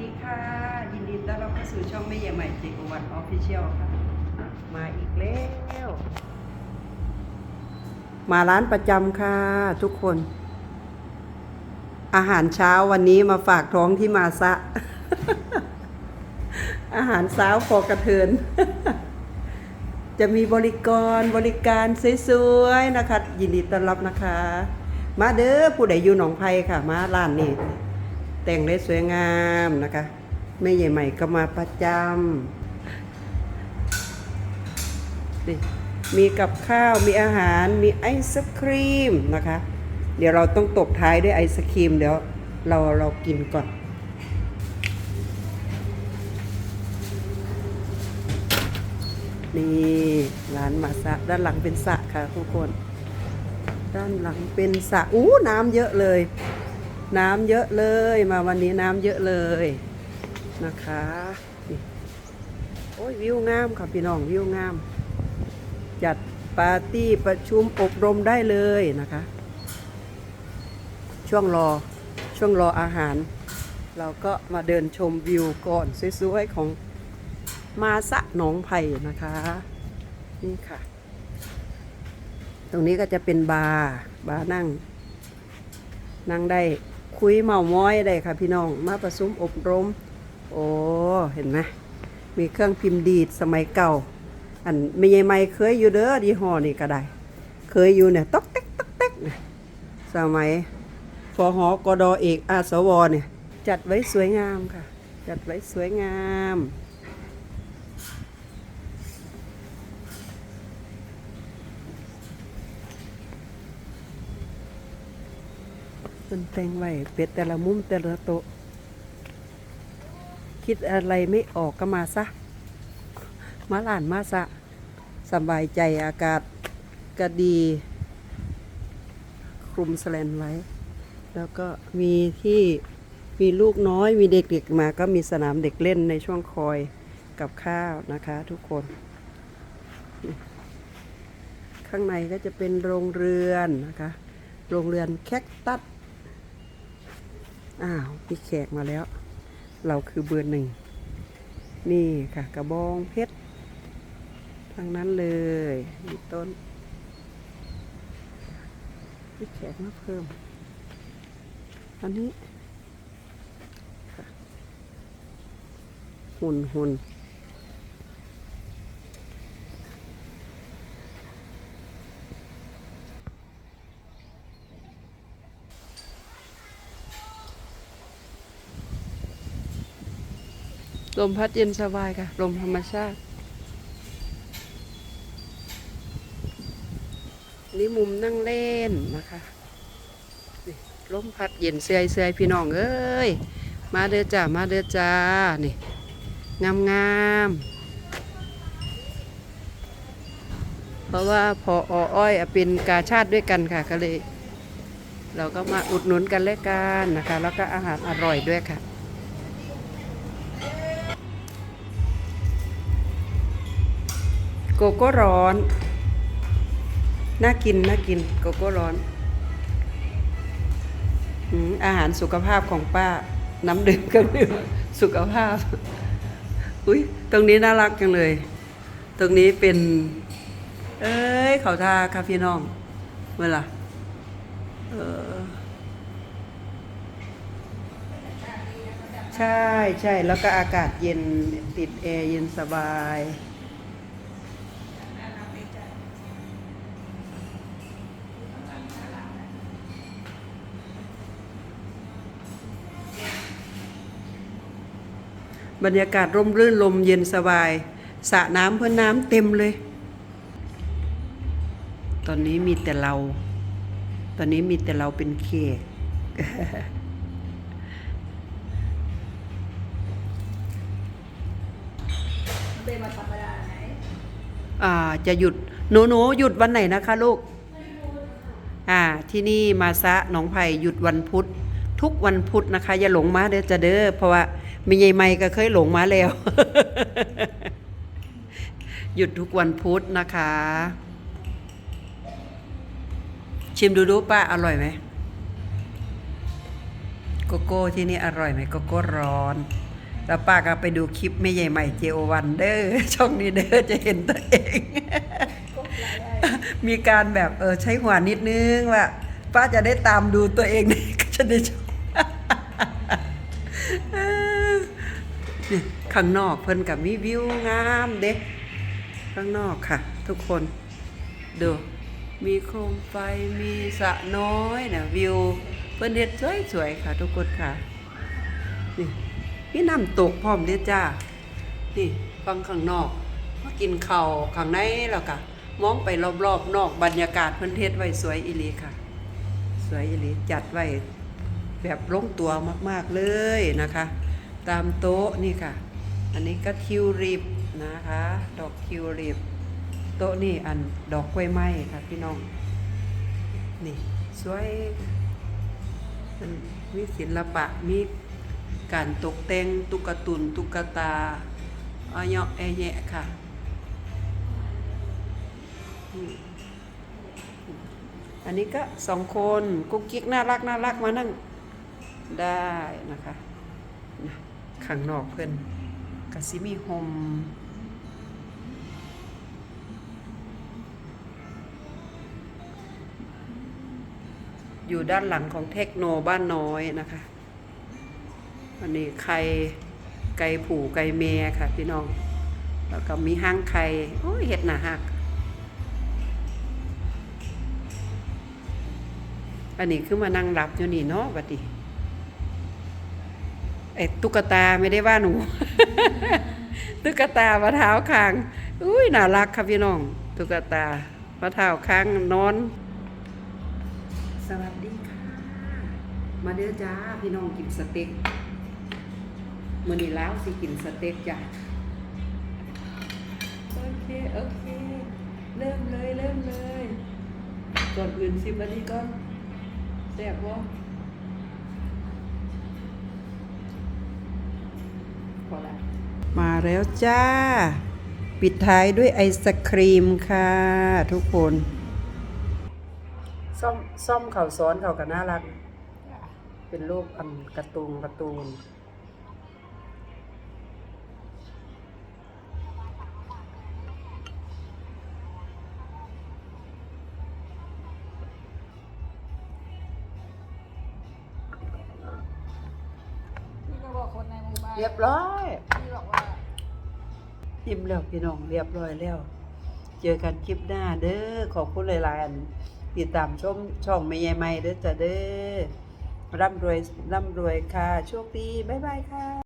ดีค่ะ ยินดีต้อนรับเข้าสู่ช่องแม่ใหญ่ใหม่เจกวันออฟฟิเชียลค่ะ มาอีกแล้ว มาร้านประจำค่ะ ทุกคน อาหารเช้าวันนี้มาฝากท้องที่มาซะ อาหารเช้าพอกระเทิน จะมีบริกรบริการสวยๆนะคะ ยินดีต้อนรับนะคะ มาเด้อผู้ใดอยู่หนองไผ่ค่ะ มาร้านนี้ แต่งได้สวยงามนะคะแม่ใหญ่ใหม่ก็มาประจำนี่มีกับข้าวมีอาหารมีไอศครีมนะคะ เดี๋ยวเราต้องตบท้ายด้วยไอศครีมเดี๋ยวเราเรากินก่อนนี่ร้านมาสะด้านหลังเป็นสะค่ะทุกคน ด้านหลังเป็นสะอู้น้ำเยอะเลย น้ำเยอะเลยมาวันนี้น้ำเยอะเลยนะคะนี่โอ้ยวิวงามค่ะพี่น้องวิวงาม จัดปาร์ตี้ประชุมอบรมได้เลยนะคะ ช่วงรอช่วงรออาหาร เราก็มาเดินชมวิวก่อนสวยๆของมาสะหนองไผ่นะคะ นี่ค่ะ ตรงนี้ก็จะเป็นบาร์บาร์นั่ง นั่งได้ คุยเมาม้อยได้ค่ะพี่น้อง มาประสุมอบรม โอ้ เห็นไหมมีเครื่องพิมพ์ดีดสมัยเก่า อันไม่ใหญ่ไม่เคยอยู่เด้อดีห่อนี่ก็ได้ เคยอยู่เนี่ยต๊อกเต๊กต๊อกเต๊กเนี่ยสมัยฟหกดอเอกอาสวเนี่ยจัดไว้สวยงามค่ะ จัดไว้สวยงาม มันแต่งไว้เป็ดแต่ละมุมแต่ละโต๊ะคิดอะไรไม่ออกก็มาซะ มาหลานมาซะสบายใจอากาศก็ดี คลุมแสลนไว้ แล้วก็มีที่มีลูกน้อยมีเด็กๆมาก็มีสนามเด็กเล่นในช่วงคอยกับข้าวนะคะทุกคน ข้างในก็จะเป็นโรงเรือนนะคะ โรงเรือนแคคตัส อ้าวมีแขกมาแล้ว เราคือเบอร์หนึ่ง นี่ค่ะ กระบองเพชรทางนั้นเลยมีต้นมีแขกมาเพิ่ม อันนี้หุ่นหุ่น ลมพัดเย็นสบายค่ะ ลมธรรมชาติ นี่มุมนั่งเล่นนะคะลมพัดเย็นเสยเสยพี่น้องเอ้ย มาเด้อจ้า มาเด้อจ้า นี่ งามงามเพราะว่าพออ้อยเป็นกาชาติด้วยกันค่ะก็เลย เราก็มาอุดหนุนกันและกันนะคะ แล้วก็อาหารอร่อยด้วยค่ะ โกโก้ร้อน น่ากิน น่ากิน โกโก้ร้อนอาหารสุขภาพของป้า น้ำดื่มก็ดื่มสุขภาพ อุ้ยตรงนี้น่ารักจังเลย ตรงนี้เป็น เอ้ย เขาทาคาพี่น้องเมื่อไหร่เออใช่ใช่แล้วก็อากาศเย็นติดแอร์เย็นสบาย บรรยากาศร่มรื่นลมเย็นสบายสระน้ำเพื่อน้ำเต็มเลย ตอนนี้มีแต่เรา ตอนนี้มีแต่เราเป็นเคเป็นวันธรรมดาไหนอ่าจะหยุดหนูหนูหยุดวันไหนนะคะลูกอ่าที่นี่มาซะหนองไผ่หยุดวันพุธ ทุกวันพุธนะคะ อย่าหลงมาเด้อจะเด้อเพราะว่า มีใหญ่ไม่ก็เคยหลงมาแล้ว หยุดทุกวันพุธนะคะ ชิมดูดูป้าอร่อยไหมโกโก้ที่นี่อร่อยไหมโกโก้ร้อนแล้วป้าก็ไปดูคลิปไม่ใหญ่ใหม่เจโอวันเด้อช่องนี้เด้อจะเห็นตัวเอง มีการแบบเออใช้หัวนิดนึงว่า ป้าจะได้ตามดูตัวเองในก็จะได้ชม นี่ข้างนอกเพิ่นกับมีวิวงามเด็กข้างนอกค่ะ ทุกคนดูมีโคมไฟมีสระน้อยนะวิวเพิ่นเฮ็ดสวยๆค่ะ ทุกคนค่ะ นี่มีน้ำตกพร้อมเด้จ้า นี่ฟังข้างนอกมากินข้าวข้างในแล้วก็มองไปรอบๆนอกบรรยากาศเพิ่นเฮ็ดไว้สวยอีหลีค่ะ สวยอีหลีจัดไว้แบบลงตัวมากๆเลยนะคะ ตามโต๊ะนี่ค่ะ อันนี้ก็ทิวริบนะคะ ดอกทิวริบโต๊ะนี่อันดอกกล้วยไม้ค่ะพี่น้อง นี่สวยมันมีศิลปะมีการตกแต่งตุ๊กตุนตุ๊กตาอายะแอแยะค่ะอันนี้ก็สองคนกุ๊กกิ๊กน่ารักน่ารักมานั่งได้นะคะ ข้างนอกเพื่อนกะซิมีโฮมอยู่ด้านหลังของเทคโนบ้านน้อยนะคะอันนี้ไข่ไก่ผูไก่เมียค่ะพี่น้อง แล้วก็มีห้างไข่โอ้ยเห็ดหนาหัก อันนี้คือมานั่งรับอยู่นี่เนาะบัดนี้ ไอ้ตุ๊กตาไม่ได้ว่าหนู ตุ๊กตามะเท้าคาง อุ้ยน่ารักครับพี่น้อง ตุ๊กตามะเท้าคางนอน สวัสดีค่ะ มาเด้อจ้าพี่น้องกินสเต็กมื้อนี้แล้วสิกินสเต็กจ้ะโอเคโอเค เริ่มเลยเริ่มเลยก่อนอื่นสิมาดีก่อนแซ่บบ่ พอละมาแล้วจ้า ปิดท้ายด้วยไอศครีมค่ะ ทุกคนซ่อมซ่อมเขาซ้อนเขากันน่ารัก เป็นรูปอันการ์ตูนการ์ตูน เรียบร้อยพี่บอกว่ายิ้มแล้วพี่น้องเรียบร้อยแล้ว เจอกันคลิปหน้าเด้อขอบคุณหลายๆอันติดตามชมช่องไม่ใหญ่ไม่เด้อจ้ะเด้อร่ำรวยร่ำรวยค่ะโชคดีบ๊ายบายค่ะ